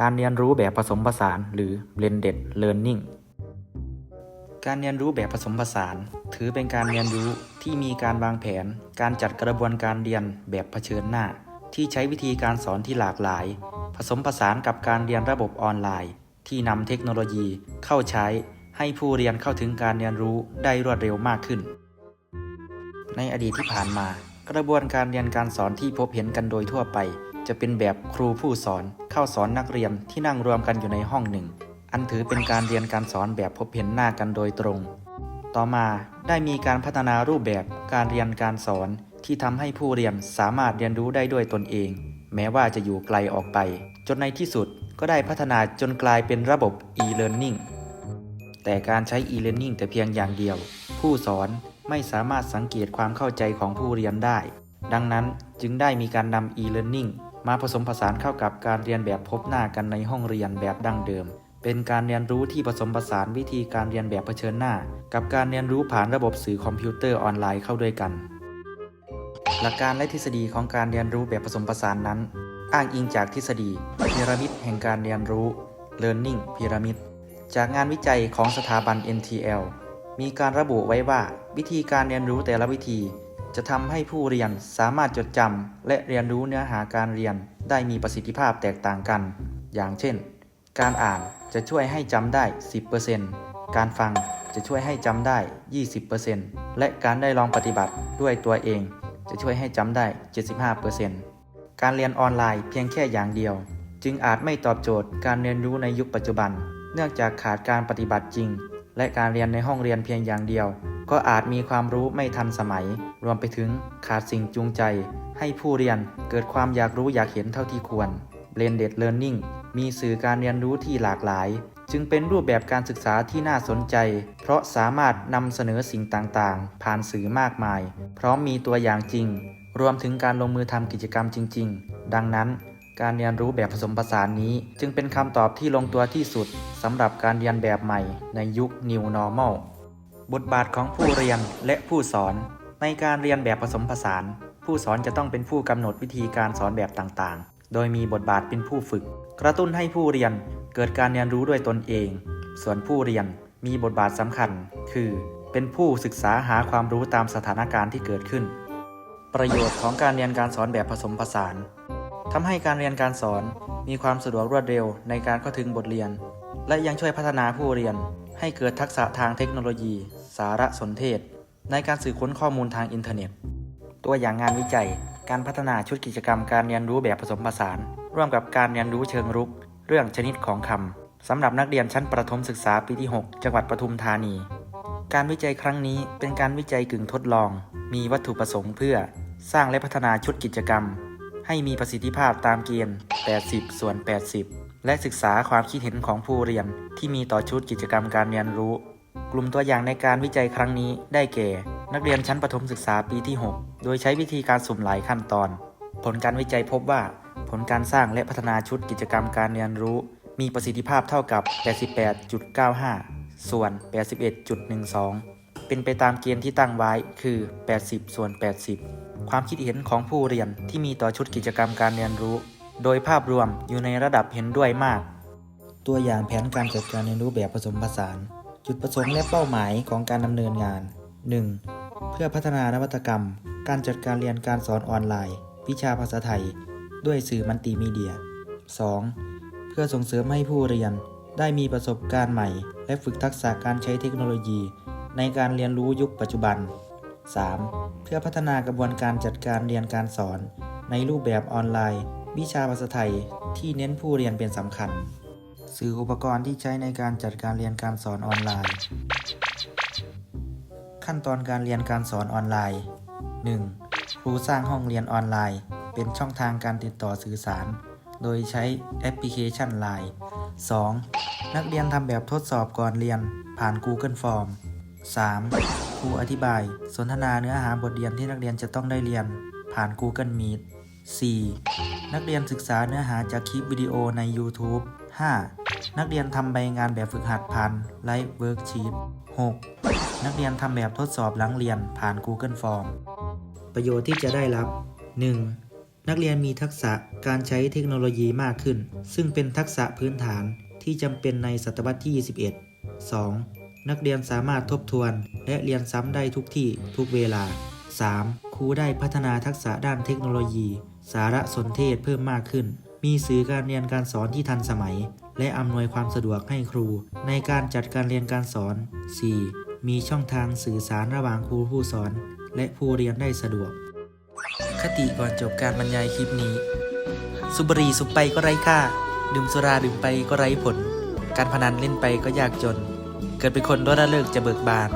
การเรียนรู้แบบผสมผสานหรือ blended learning การเรียนรู้แบบผสมผสาน ถือเป็นการเรียนรู้ที่มีการวางแผน การจัดกระบวนการเรียนแบบเผชิญหน้า ที่ใช้วิธีการสอนที่หลากหลาย ผสมผสานกับการเรียนระบบออนไลน์ ที่นำเทคโนโลยีเข้าใช้ ให้ผู้เรียนเข้าถึงการเรียนรู้ได้รวดเร็วมากขึ้น ในอดีตที่ผ่านมา กระบวนการเรียนการสอนที่พบเห็นกันโดยทั่วไป จะเป็นแบบครูผู้สอน เข้าสอนนักเรียนที่นั่งรวมกันอยู่ในห้องหนึ่ง อันถือเป็นการเรียนการสอนแบบพบเห็นหน้ากันโดยตรง ต่อมาได้มีการพัฒนารูปแบบการเรียนการสอนที่ทำให้ผู้เรียนสามารถเรียนรู้ได้ด้วยตนเอง แม้ว่าจะอยู่ไกลออกไป จนในที่สุดก็ได้พัฒนาจนกลายเป็นระบบ e-learning แต่การใช้ e-learning แต่เพียงอย่างเดียว ผู้สอนไม่สามารถสังเกตความเข้าใจของผู้เรียนได้ ดังนั้นจึงได้มีการนำ e-learning มาผสมผสานเข้ากับการเรียนแบบพบหน้ากันในห้องเรียนแบบดั้งเดิม เป็นการเรียนรู้ที่ผสมผสานวิธีการเรียนแบบเผชิญหน้า กับการเรียนรู้ผ่านระบบสื่อคอมพิวเตอร์ออนไลน์เข้าด้วยกัน หลักการและทฤษฎีของการเรียนรู้แบบผสมผสานนั้น อ้างอิงจากทฤษฎีพีระมิดแห่งการเรียนรู้ Learning Pyramid จากงานวิจัยของสถาบัน NTL มีการระบุไว้ว่าวิธีการเรียนรู้แต่ละวิธี จะทำให้ผู้เรียนสามารถจดจำและเรียนรู้เนื้อหาการเรียนได้มีประสิทธิภาพแตกต่างกัน อย่างเช่น การอ่านจะช่วยให้จำได้ 10%การฟังจะช่วยให้จำได้ 20%และการได้ลองปฏิบัติด้วยตัวเอง จะช่วยให้จำได้ 75%การเรียนออนไลน์เพียงแค่อย่างเดียว จึงอาจไม่ตอบโจทย์การเรียนรู้ในยุคปัจจุบัน เนื่องจากขาดการปฏิบัติจริง และการเรียนในห้องเรียนเพียงอย่างเดียว ก็อาจมีความรู้ไม่ทันสมัย รวมไปถึงขาดสิ่งจูงใจ ให้ผู้เรียนเกิดความอยากรู้อยากเห็นเท่าที่ควร Blended Learning มีสื่อการเรียนรู้ที่หลากหลาย จึงเป็นรูปแบบการศึกษาที่น่าสนใจ เพราะสามารถนำเสนอสิ่งต่างๆ ผ่านสื่อมากมาย พร้อมมีตัวอย่างจริง รวมถึงการลงมือทำกิจกรรมจริง ๆ ดังนั้นการเรียนรู้แบบผสมผสานนี้ จึงเป็นคำตอบที่ลงตัวที่สุดสำหรับการเรียนแบบใหม่ในยุค New Normal บทบาทของผู้เรียนและผู้สอน ในการเรียนแบบผสมผสาน ผู้สอนจะต้องเป็นผู้กำหนดวิธีการสอนแบบต่างๆ โดยมีบทบาทเป็นผู้ฝึก กระตุ้นให้ผู้เรียนเกิดการเรียนรู้ด้วยตนเอง ส่วนผู้เรียนมีบทบาทสำคัญ คือ เป็นผู้ศึกษาหาความรู้ตามสถานการณ์ที่เกิดขึ้น ประโยชน์ของการเรียนการสอนแบบผสมผสานทำให้การเรียนการสอนมีความสะดวกรวดเร็วในการเข้าถึงบทเรียน และยังช่วยพัฒนาผู้เรียน ให้เกิดทักษะทางเทคโนโลยี สารสนเทศ ในการสื่อค้นข้อมูลทางอินเทอร์เน็ต ตัวอย่างงานวิจัย การพัฒนาชุดกิจกรรมการเรียนรู้แบบผสมผสาน ร่วมกับการเรียนรู้เชิงรุก เรื่องชนิดของคำสำหรับนักเรียนชั้นประถมศึกษาปีที่ 6 จังหวัดปทุมธานี การวิจัยครั้งนี้เป็นการวิจัยกึ่งทดลอง มีวัตถุประสงค์เพื่อ สร้างและพัฒนาชุดกิจกรรม ให้มีประสิทธิภาพตามเกณฑ์ 80 ส่วน 80 และศึกษาความคิดเห็นของผู้เรียนที่มีต่อชุดกิจกรรมการเรียนรู้ กลุ่มตัวอย่างในการวิจัยครั้งนี้ได้แก่ นักเรียนชั้นประถมศึกษาปีที่ 6 โดยใช้วิธีการสุ่มหลายขั้นตอน ผลการวิจัยพบว่า ผลการสร้างและพัฒนาชุดกิจกรรมการเรียนรู้ มีประสิทธิภาพเท่ากับ 88.95 ส่วน 81.12 เป็นไปตามเกณฑ์ที่ตั้งไว้คือ 80 ส่วน 80 ความคิดเห็นของผู้เรียนที่มีต่อชุดกิจกรรมการเรียนรู้ โดยภาพรวมอยู่ในระดับเห็นด้วยมาก ตัวอย่างแผนการจัดการเรียนรู้แบบผสมผสาน จุดประสงค์และเป้าหมายของการดำเนินงาน 1. เพื่อพัฒนานวัตกรรม การจัดการเรียนการสอนออนไลน์ วิชาภาษาไทย ด้วยสื่อมัลติมีเดีย 2. เพื่อส่งเสริมให้ผู้เรียนได้มีประสบการณ์ใหม่ และฝึกทักษะการใช้เทคโนโลยี ในการเรียนรู้ยุคปัจจุบัน 3. เพื่อพัฒนากระบวนการจัดการเรียนการสอน ในรูปแบบออนไลน์ วิชาภาษาไทยที่เน้นผู้เรียนเป็นสำคัญ สื่ออุปกรณ์ที่ใช้ในการจัดการเรียนการสอนออนไลน์ ขั้นตอนการเรียนการสอนออนไลน์ 1. ครูสร้างห้องเรียนออนไลน์ เป็นช่องทางการติดต่อสื่อสาร โดยใช้แอปพลิเคชัน Line 2. นักเรียนทำแบบทดสอบก่อนเรียนผ่าน Google Form 3. ครูอธิบาย สนทนาเนื้อหาบทเรียนที่นักเรียนจะต้องได้เรียน ผ่าน Google Meet 4. นักเรียนศึกษาเนื้อหาจากคลิปวิดีโอใน YouTube 5. นักเรียนทำใบงานแบบฝึกหัดผ่าน Live Worksheet 6. นักเรียนทำแบบทดสอบหลังเรียนผ่าน Google Form ประโยชน์ที่จะได้รับ 1. นักเรียนมีทักษะการใช้เทคโนโลยีมากขึ้น ซึ่งเป็นทักษะพื้นฐานที่จำเป็นในศตวรรษที่ 21 2. นักเรียนสามารถทบทวนและเรียนซ้ำได้ทุกที่ทุกเวลา 3. ครูได้พัฒนาทักษะด้านเทคโนโลยี สารสนเทศเพิ่มมากขึ้น มีสื่อการเรียนการสอนที่ทันสมัย และอำนวยความสะดวกให้ครู ในการจัดการเรียนการสอน 4. มีช่องทางสื่อสารระหว่างครูผู้สอน และผู้เรียนได้สะดวก คติก่อนจบการบรรยายคลิปนี้ สุบรีสุบไปก็ไร้ค่า ดื่มสุราดื่มไปก็ไร้ผล การพนันเล่นไปก็ยากจน เกิดเป็นคนด้อยละเลิกจะเบิกบาน